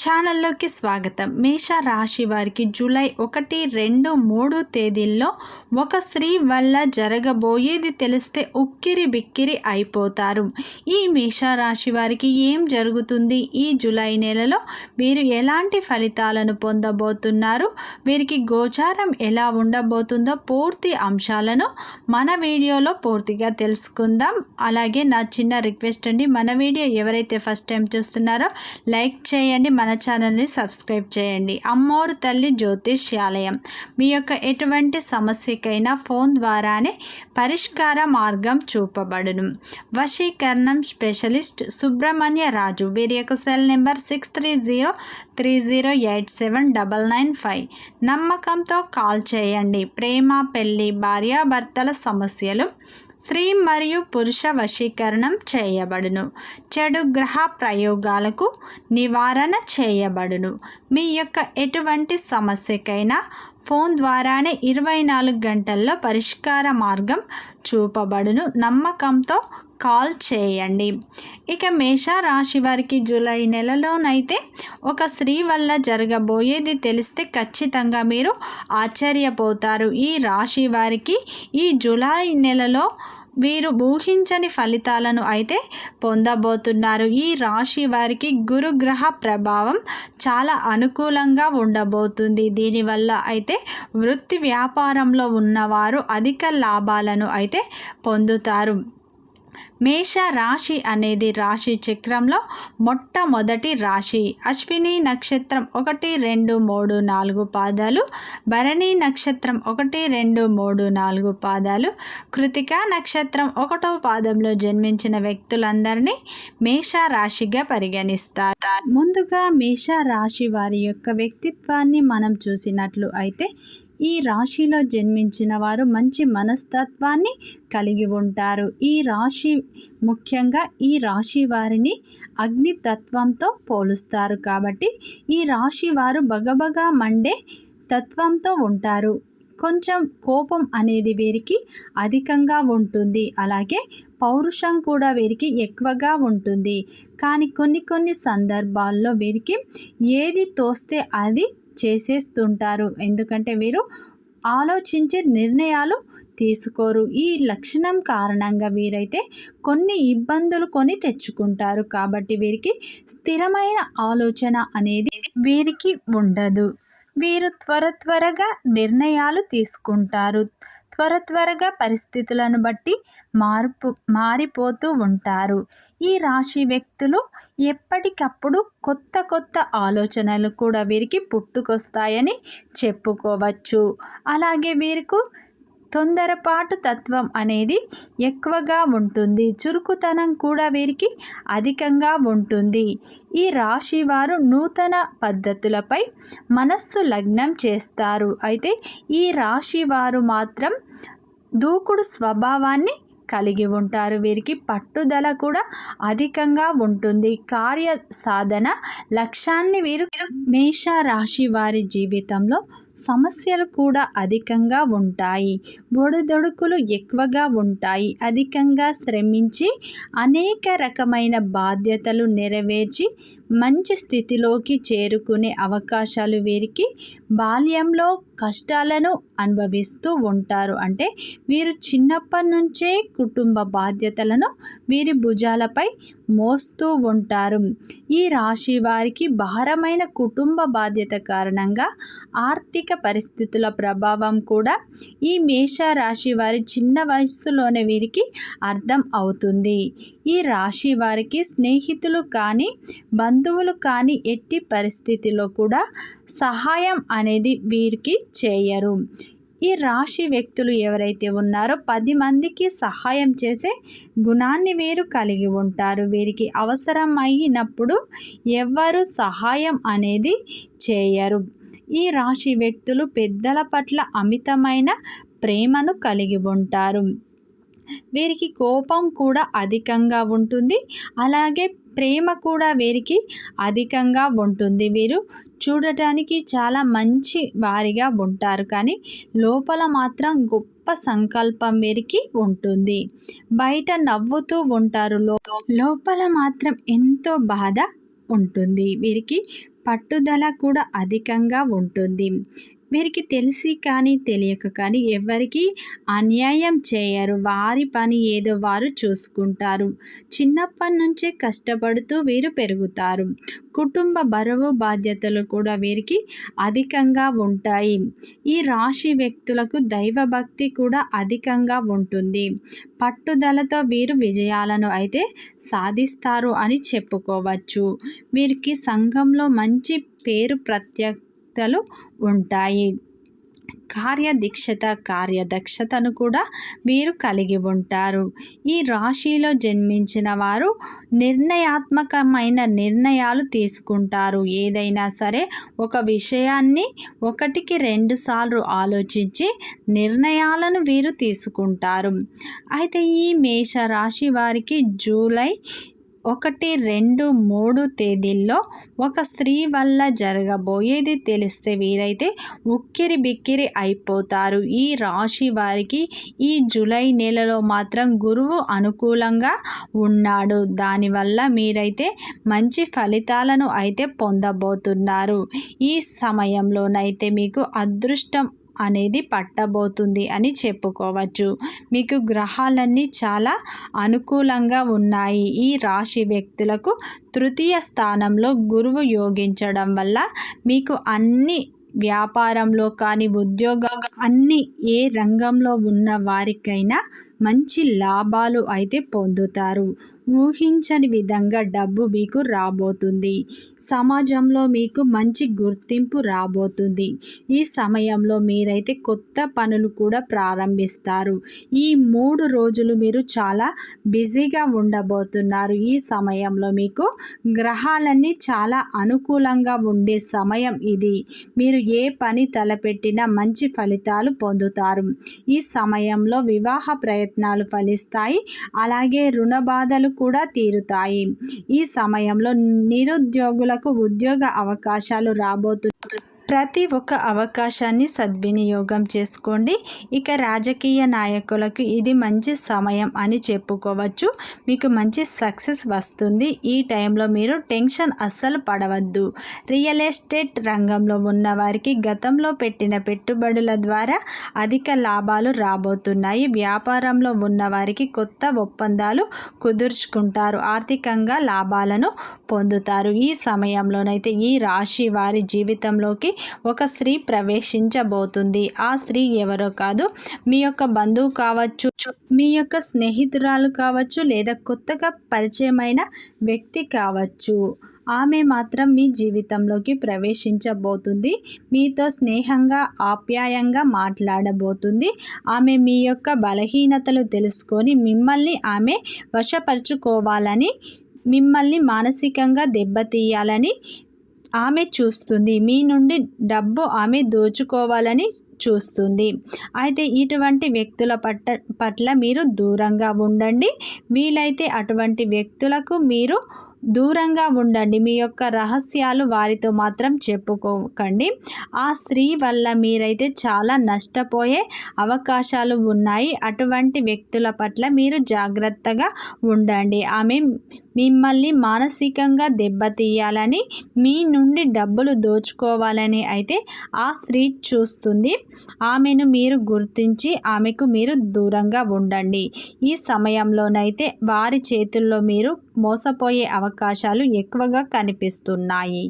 ఛానల్లోకి స్వాగతం. మేష రాశి వారికి జూలై ఒకటి రెండు మూడు తేదీల్లో ఒక స్త్రీ వల్ల జరగబోయేది తెలిస్తే ఉక్కిరి బిక్కిరి అయిపోతారు. ఈ మేష రాశి వారికి ఏం జరుగుతుంది? ఈ జూలై నెలలో వీరు ఎలాంటి ఫలితాలను పొందబోతున్నారు? వీరికి గోచారం ఎలా ఉండబోతుందో పూర్తి అంశాలను మన వీడియోలో పూర్తిగా తెలుసుకుందాం. అలాగే నా చిన్న రిక్వెస్ట్ అండి మన వీడియో ఎవరైతే ఫస్ట్ టైం చూస్తున్నారో లైక్ చేయండి మన ఛానల్ని సబ్స్క్రైబ్ చేయండి. అమ్మోరు తల్లి జ్యోతిష్యాలయం. మీ యొక్క ఎటువంటి సమస్యకైనా ఫోన్ ద్వారానే పరిష్కార మార్గం చూపబడును. వశీకరణం స్పెషలిస్ట్ సుబ్రహ్మణ్య రాజు. వీరి యొక్క cell number six three zero three zero eight seven double nine five. నమ్మకంతో కాల్ చేయండి. ప్రేమ పెళ్ళి భార్యాభర్తల సమస్యలు స్త్రీ మరియు పురుష వశీకరణం చేయబడును. చెడు గ్రహ ప్రయోగాలకు నివారణ చేయబడును. మీ యొక్క ఎటువంటి సమస్యకైనా ఫోన్ ద్వారానే ఇరవై నాలుగు గంటల్లో పరిష్కార మార్గం చూపబడును. నమ్మకంతో కాల్ చేయండి. ఇక మేష రాశి వారికి జూలై నెలలోనైతే ఒక స్త్రీ వల్ల జరగబోయేది తెలిస్తే ఖచ్చితంగా మీరు ఆశ్చర్యపోతారు. ఈ రాశి వారికి ఈ జూలై నెలలో వీరు ఊహించని ఫలితాలను అయితే పొందబోతున్నారు. ఈ రాశి వారికి గురుగ్రహ ప్రభావం చాలా అనుకూలంగా ఉండబోతుంది. దీనివల్ల అయితే వృత్తి వ్యాపారంలో ఉన్నవారు అధిక లాభాలను అయితే పొందుతారు. మేష రాశి అనేది రాశి చక్రంలో మొట్టమొదటి రాశి. అశ్విని నక్షత్రం ఒకటి రెండు మూడు నాలుగు పాదాలు. భరణి నక్షత్రం ఒకటి రెండు మూడు నాలుగు పాదాలు. కృతిక నక్షత్రం ఒకటో పాదంలో జన్మించిన వ్యక్తులందరినీ మేష రాశిగా పరిగణిస్తారు. ముందుగా మేష రాశి వారి యొక్క వ్యక్తిత్వాన్ని మనం చూసినట్లు అయితే ఈ రాశిలో జన్మించిన వారు మంచి మనస్తత్వాన్ని కలిగి ఉంటారు. ఈ రాశి ముఖ్యంగా ఈ రాశి వారిని అగ్నితత్వంతో పోలుస్తారు కాబట్టి ఈ రాశి వారు బగబగా మండే తత్వంతో ఉంటారు. కొంచెం కోపం అనేది వీరికి అధికంగా ఉంటుంది. అలాగే పౌరుషం కూడా వీరికి ఎక్కువగా ఉంటుంది. కానీ కొన్ని కొన్ని సందర్భాల్లో వీరికి ఏది తోస్తే అది చేసేస్తుంటారు. ఎందుకంటే వీరు ఆలోచించే నిర్ణయాలు తీసుకోరు. ఈ లక్షణం కారణంగా వీరైతే కొన్ని ఇబ్బందులు కొని తెచ్చుకుంటారు. కాబట్టి వీరికి స్థిరమైన ఆలోచన అనేది వీరికి ఉండదు. వీరు త్వర త్వరగా నిర్ణయాలు తీసుకుంటారు. త్వర త్వరగా పరిస్థితులను బట్టి మార్పు మారిపోతూ ఉంటారు. ఈ రాశి వ్యక్తులు ఎప్పటికప్పుడు కొత్త కొత్త ఆలోచనలు కూడా వీరికి పుట్టుకొస్తాయని చెప్పుకోవచ్చు. అలాగే వీరికి తొందరపాటు తత్వం అనేది ఎక్కువగా ఉంటుంది. చురుకుతనం కూడా వీరికి అధికంగా ఉంటుంది. ఈ రాశి వారు నూతన పద్ధతులపై మనస్సు లగ్నం చేస్తారు. అయితే ఈ రాశి వారు మాత్రం దూకుడు స్వభావాన్ని కలిగి ఉంటారు. వీరికి పట్టుదల కూడా అధికంగా ఉంటుంది. కార్య సాధన లక్ష్యాన్ని వీరు మేష రాశి వారి జీవితంలో సమస్యలు కూడా అధికంగా ఉంటాయి. ఒడిదొడుకులు ఎక్కువగా ఉంటాయి. అధికంగా శ్రమించి అనేక రకమైన బాధ్యతలు నెరవేర్చి మంచి స్థితిలోకి చేరుకునే అవకాశాలు వీరికి బాల్యంలో కష్టాలను అనుభవిస్తూ ఉంటారు. అంటే వీరు చిన్నప్పటి నుంచే కుటుంబ బాధ్యతలను వీరి భుజాలపై మోస్తూ ఉంటారు. ఈ రాశి వారికి భారమైన కుటుంబ బాధ్యత కారణంగా ఆర్థిక పరిస్థితుల ప్రభావం కూడా ఈ మేష రాశి వారి చిన్న వయస్సులోనే వీరికి అర్థం అవుతుంది. ఈ రాశి వారికి స్నేహితులు కానీ బంధువులు కానీ ఎట్టి పరిస్థితిలో కూడా సహాయం అనేది వీరికి చేయరు. ఈ రాశి వ్యక్తులు ఎవరైతే ఉన్నారో పది మందికి సహాయం చేసే గుణాన్ని వీరు కలిగి ఉంటారు. వీరికి అవసరం అయినప్పుడు ఎవ్వరు సహాయం అనేది చేయరు. ఈ రాశి వ్యక్తులు పెద్దల పట్ల అమితమైన ప్రేమను కలిగి ఉంటారు. వీరికి కోపం కూడా అధికంగా ఉంటుంది. అలాగే ప్రేమ కూడా వీరికి అధికంగా ఉంటుంది. వీరు చూడటానికి చాలా మంచి వారిగా ఉంటారు. కానీ లోపల మాత్రం గొప్ప సంకల్పం వీరికి ఉంటుంది. బయట నవ్వుతూ ఉంటారు. లోపల మాత్రం ఎంతో బాధ ఉంటుంది. వీరికి పట్టుదల కూడా అధికంగా ఉంటుంది. వీరికి తెలిసి కానీ తెలియక కానీ ఎవరికి అన్యాయం చేయరు. వారి పని ఏదో వారు చూసుకుంటారు. చిన్నప్పటి నుంచే కష్టపడుతూ వీరు పెరుగుతారు. కుటుంబ బరువు బాధ్యతలు కూడా వీరికి అధికంగా ఉంటాయి. ఈ రాశి వ్యక్తులకు దైవభక్తి కూడా అధికంగా ఉంటుంది. పట్టుదలతో వీరు విజయాలను అయితే సాధిస్తారు అని చెప్పుకోవచ్చు. వీరికి సంఘంలో మంచి పేరు ప్రత్యేక లు ఉంటాయి. కార్యదీక్షత కార్యదక్షతను కూడా వీరు కలిగి ఉంటారు. ఈ రాశిలో జన్మించిన వారు నిర్ణయాత్మకమైన నిర్ణయాలు తీసుకుంటారు. ఏదైనా సరే ఒక విషయాన్ని ఒకటికి రెండు సార్లు ఆలోచించి నిర్ణయాలను వీరు తీసుకుంటారు. అయితే ఈ మేష రాశి వారికి జూలై ఒకటి రెండు మూడు తేదీల్లో ఒక స్త్రీ వల్ల జరగబోయేది తెలిస్తే వీరైతే ఉక్కిరి బిక్కిరి అయిపోతారు. ఈ రాశి వారికి ఈ జూలై నెలలో మాత్రం గురువు అనుకూలంగా ఉన్నాడు. దానివల్ల మీరైతే మంచి ఫలితాలను అయితే పొందబోతున్నారు. ఈ సమయంలోనైతే మీకు అదృష్టం అనేది పట్టబోతుంది అని చెప్పుకోవచ్చు. మీకు గ్రహాలన్నీ చాలా అనుకూలంగా ఉన్నాయి. ఈ రాశి వ్యక్తులకు తృతీయ స్థానంలో గురువు యోగించడం వల్ల మీకు అన్ని వ్యాపారంలో కానీ ఉద్యోగ అన్ని ఏ రంగంలో ఉన్న వారికైనా మంచి లాభాలు అయితే పొందుతారు. ఊహించని విధంగా డబ్బు మీకు రాబోతుంది. సమాజంలో మీకు మంచి గుర్తింపు రాబోతుంది. ఈ సమయంలో మీరైతే కొత్త పనులు కూడా ప్రారంభిస్తారు. ఈ మూడు రోజులు మీరు చాలా బిజీగా ఉండబోతున్నారు. ఈ సమయంలో మీకు గ్రహాలన్నీ చాలా అనుకూలంగా ఉండే సమయం ఇది. మీరు ఏ పని తలపెట్టినా మంచి ఫలితాలు పొందుతారు. ఈ సమయంలో వివాహ ప్రయత్నాలు ఫలిస్తాయి. అలాగే రుణ బాధలు కూడా తీరుతాయి. ఈ సమయంలో నిరుద్యోగులకు ఉద్యోగ అవకాశాలు రాబోతున్నాయి ప్రతి ఒక్క అవకాశాన్ని సద్వినియోగం చేసుకోండి. ఇక రాజకీయ నాయకులకు ఇది మంచి సమయం అని చెప్పుకోవచ్చు. మీకు మంచి సక్సెస్ వస్తుంది. ఈ టైంలో మీరు టెన్షన్ అస్సలు పడవద్దు. రియల్ ఎస్టేట్ రంగంలో ఉన్న వారికి గతంలో పెట్టిన పెట్టుబడుల ద్వారా అధిక లాభాలు రాబోతున్నాయి. వ్యాపారంలో ఉన్న వారికి కొత్త ఒప్పందాలు కుదుర్చుకుంటారు. ఆర్థికంగా లాభాలను పొందుతారు. ఈ సమయంలోనైతే ఈ రాశి వారి జీవితంలోకి ఒక స్త్రీ ప్రవేశించబోతుంది. ఆ స్త్రీ ఎవరో కాదు మీ యొక్క బంధువు కావచ్చు మీ యొక్క స్నేహితురాలు కావచ్చు లేదా కొత్తగా పరిచయమైన వ్యక్తి కావచ్చు. ఆమె మాత్రం మీ జీవితంలోకి ప్రవేశించబోతుంది. మీతో స్నేహంగా ఆప్యాయంగా మాట్లాడబోతుంది. ఆమె మీ యొక్క బలహీనతలు తెలుసుకొని మిమ్మల్ని ఆమె వశపరుచుకోవాలని మిమ్మల్ని మానసికంగా దెబ్బతీయాలని ఆమె చూస్తుంది. మీ నుండి డబ్బు ఆమె దోచుకోవాలని చూస్తుంది. అయితే ఇటువంటి వ్యక్తుల పట్ట పట్ల మీరు దూరంగా ఉండండి. వీలైతే అటువంటి వ్యక్తులకు మీరు దూరంగా ఉండండి. మీ యొక్క రహస్యాలు వారితో మాత్రం చెప్పుకోకండి. ఆ స్త్రీ వల్ల మీరైతే చాలా నష్టపోయే అవకాశాలు ఉన్నాయి. అటువంటి వ్యక్తుల పట్ల మీరు జాగ్రత్తగా ఉండండి. ఆమె మిమ్మల్ని మానసికంగా దెబ్బతీయాలని మీ నుండి డబ్బులు దోచుకోవాలని అయితే ఆ స్త్రీ చూస్తుంది. ఆమెను మీరు గుర్తించి ఆమెకు మీరు దూరంగా ఉండండి. ఈ సమయంలోనైతే వారి చేతుల్లో మీరు మోసపోయే అవకాశాలు ఎక్కువగా కనిపిస్తున్నాయి.